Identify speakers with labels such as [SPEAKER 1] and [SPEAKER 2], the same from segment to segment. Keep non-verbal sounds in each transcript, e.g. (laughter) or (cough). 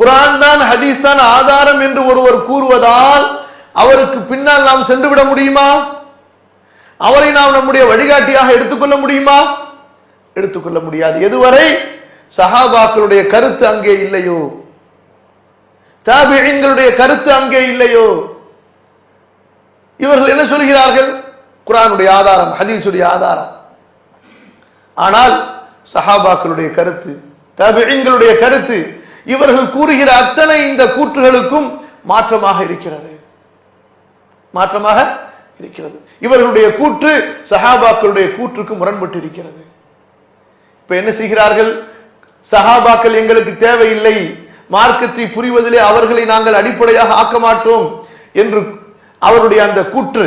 [SPEAKER 1] குரான் தான் ஹதீஸ் தான் ஆதாரம் என்று ஒருவர் கூறுவதால் அவருக்கு பின்னால் நாம் சென்று விட முடியுமா? அவரை நாம் நம்முடைய வழிகாட்டியாக எடுத்துக்கொள்ள முடியுமா? எடுத்துக்கொள்ள முடியாது. எதுவரை? சஹாபாக்களுடைய கருத்து அங்கே இல்லையோ? தாபியங்களுடைய கருத்து அங்கே இல்லையோ? இவர்கள் என்ன சொல்கிறார்கள்? குரானுடைய ஆதாரம் ஹதீஸுடைய ஆதாரம். ஆனால் சஹாபாக்களுடைய கருத்து தாபியங்களுடைய கருத்து இவர்கள் கூறுகிற அத்தனை இந்த கூற்றுகளுக்கும் மாற்றமாக இருக்கிறது. மாற்றமாக இருக்கிறது. இவர்களுடைய கூற்று சஹாபாக்களுடைய கூற்றுக்கு முரண்பட்டு இருக்கிறது இப்ப என்ன செய்கிறார்கள்? சஹாபாக்கள் எங்களுக்கு தேவையில்லை. மார்க்கத்தை புரிவதிலே அவர்களை நாங்கள் அடிப்படையாக ஆக்க மாட்டோம் என்று அவருடைய அந்த கூற்று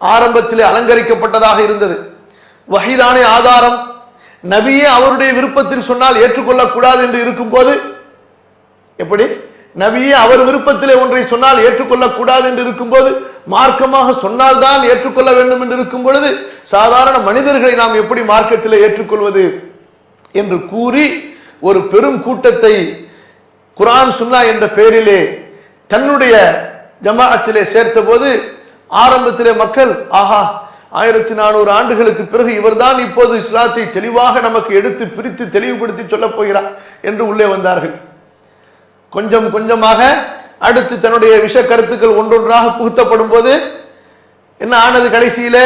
[SPEAKER 1] ஆரம்பத்திலே அலங்கரிக்கப்பட்டதாக இருந்தது. வகைதானே ஆதாரம். நபியே அவருடைய விருப்பத்தில் சொன்னால் ஏற்றுக்கொள்ளக்கூடாது என்று இருக்கும்போது எப்படி? நபியே அவர் விருப்பத்திலே ஒன்றை சொன்னால் ஏற்றுக்கொள்ளக்கூடாது என்று இருக்கும்போது மார்க்கமாக சொன்னால்தான் ஏற்றுக்கொள்ள வேண்டும் என்று இருக்கும் பொழுது சாதாரண மனிதர்களை நாம் எப்படி மார்க்கத்திலே ஏற்றுக்கொள்வது என்று கூறி ஒரு பெரும் கூட்டத்தை குரான் சுன்னா என்ற பெயரிலே தன்னுடைய ஜமாஅத்திலே சேர்த்த போது ஆரம்பத்திலே மக்கள் ஆஹா ஆயிரத்தி நானூறு ஆண்டுகளுக்கு பிறகு இவர்தான் இப்போது இஸ்லாத்தை தெளிவாக நமக்கு எடுத்து பிரித்து தெளிவுபடுத்தி சொல்லப் போகிறார் என்று உள்ளே வந்தார்கள். கொஞ்சம் கொஞ்சமாக அடுத்து தன்னுடைய விஷ கருத்துக்கள் ஒன்றொன்றாக புகுத்தப்படும் போது என்ன ஆனது கடைசியில?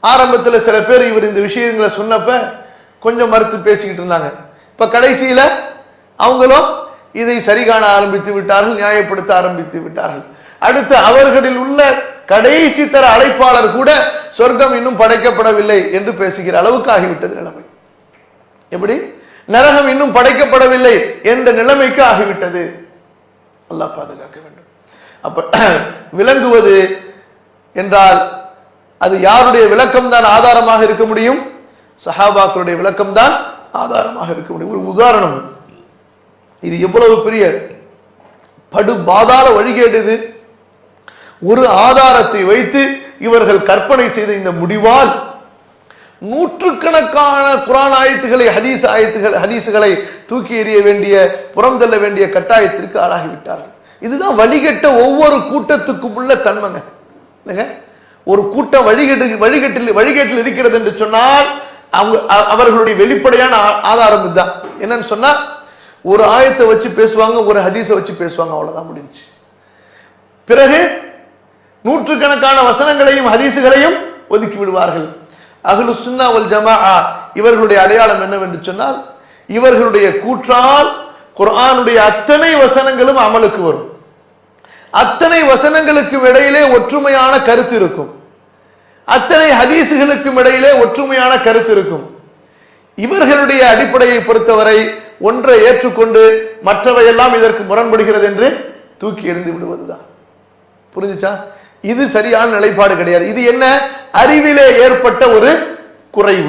[SPEAKER 1] ஆரம்பத்தில் சில பேர் இவர் இந்த விஷயங்களை சொன்னப்ப கொஞ்சம் மறுத்து பேசிக்கிட்டு இருந்தாங்க. இப்ப கடைசியில அவங்களும் இதை சரி காண ஆரம்பித்து விட்டார்கள் நியாயப்படுத்த ஆரம்பித்து விட்டார்கள். அடுத்து அவர்களில் உள்ள கடைசி தர அழைப்பாளர் கூட சொர்க்கம் இன்னும் படைக்கப்படவில்லை என்று பேசுகிற அளவுக்கு ஆகிவிட்டது நிலைமை. எப்படி? நரகம் இன்னும் படைக்கப்படவில்லை என்ற நிலைமைக்கு ஆகிவிட்டது. அல்லாஹ் பாதுகாக்க வேண்டும். அப்ப (clears throat) விளங்குவது என்றால் அது யாருடைய விளக்கம் தான் ஆதாரமாக இருக்க முடியும்? சஹாபாக்களுடைய விளக்கம் தான் ஆதாரமாக இருக்க முடியும். ஒரு உதாரணம். இது எவ்வளவு பெரிய படு பாதாள வழிகேடுது ஒரு ஆதாரத்தை வைத்து இவர்கள் கற்பனை செய்த இந்த முடிவால் நூற்றுக்கணக்கான குரான் ஆயத்துகளை ஹதீஸ் ஆயத்துகள் ஹதீஸுகளை தூக்கி எறிய வேண்டிய புறந்தள்ள வேண்டிய கட்டாயத்திற்கு ஆளாகிவிட்டார்கள். இதுதான் வழிகட்ட ஒவ்வொரு கூட்டத்துக்கும் உள்ள தன்மைங்க. என்னங்க? ஒரு கூட்டம் வழிகட்டு வழிகட்டில் வழிகட்டில் இருக்கிறது என்று சொன்னால் அவங்க அவர்களுடைய வெளிப்படையான ஆ- ஆதாரம் இதுதான். என்னன்னு சொன்னா ஒரு ஆயத்தை வச்சு பேசுவாங்க ஒரு ஹதீஸை வச்சு பேசுவாங்க அவ்வளவுதான் முடிஞ்சு பிறகு நூற்றுக்கணக்கான வசனங்களையும் ஹதீசுகளையும் ஒதுக்கி விடுவார்கள். அகலு சுன்னாவல் ஜமா இவர்களுடைய அடையாளம் என்னவென்று சொன்னால் இவர்களுடைய கூற்றால் குரானுடைய அத்தனை வசனங்களும் அமலுக்கு வரும். அத்தனை வசனங்களுக்கும் இடையிலே ஒற்றுமையான கருத்து இருக்கும். அத்தனை ஹதீசுகளுக்கும் இடையிலே ஒற்றுமையான கருத்து இருக்கும். இவர்களுடைய அடிப்படையை பொறுத்தவரை ஒன்றை ஏற்றுக்கொண்டு மற்றவையெல்லாம் இதற்கு முரண்படுகிறது என்று தூக்கி எறிந்து விடுவதுதான். புரிஞ்சுச்சா? இது சரியான நிலைப்பாடு கிடையாது. இது என்ன? அறிவிலே ஏற்பட்ட ஒரு குறைவு.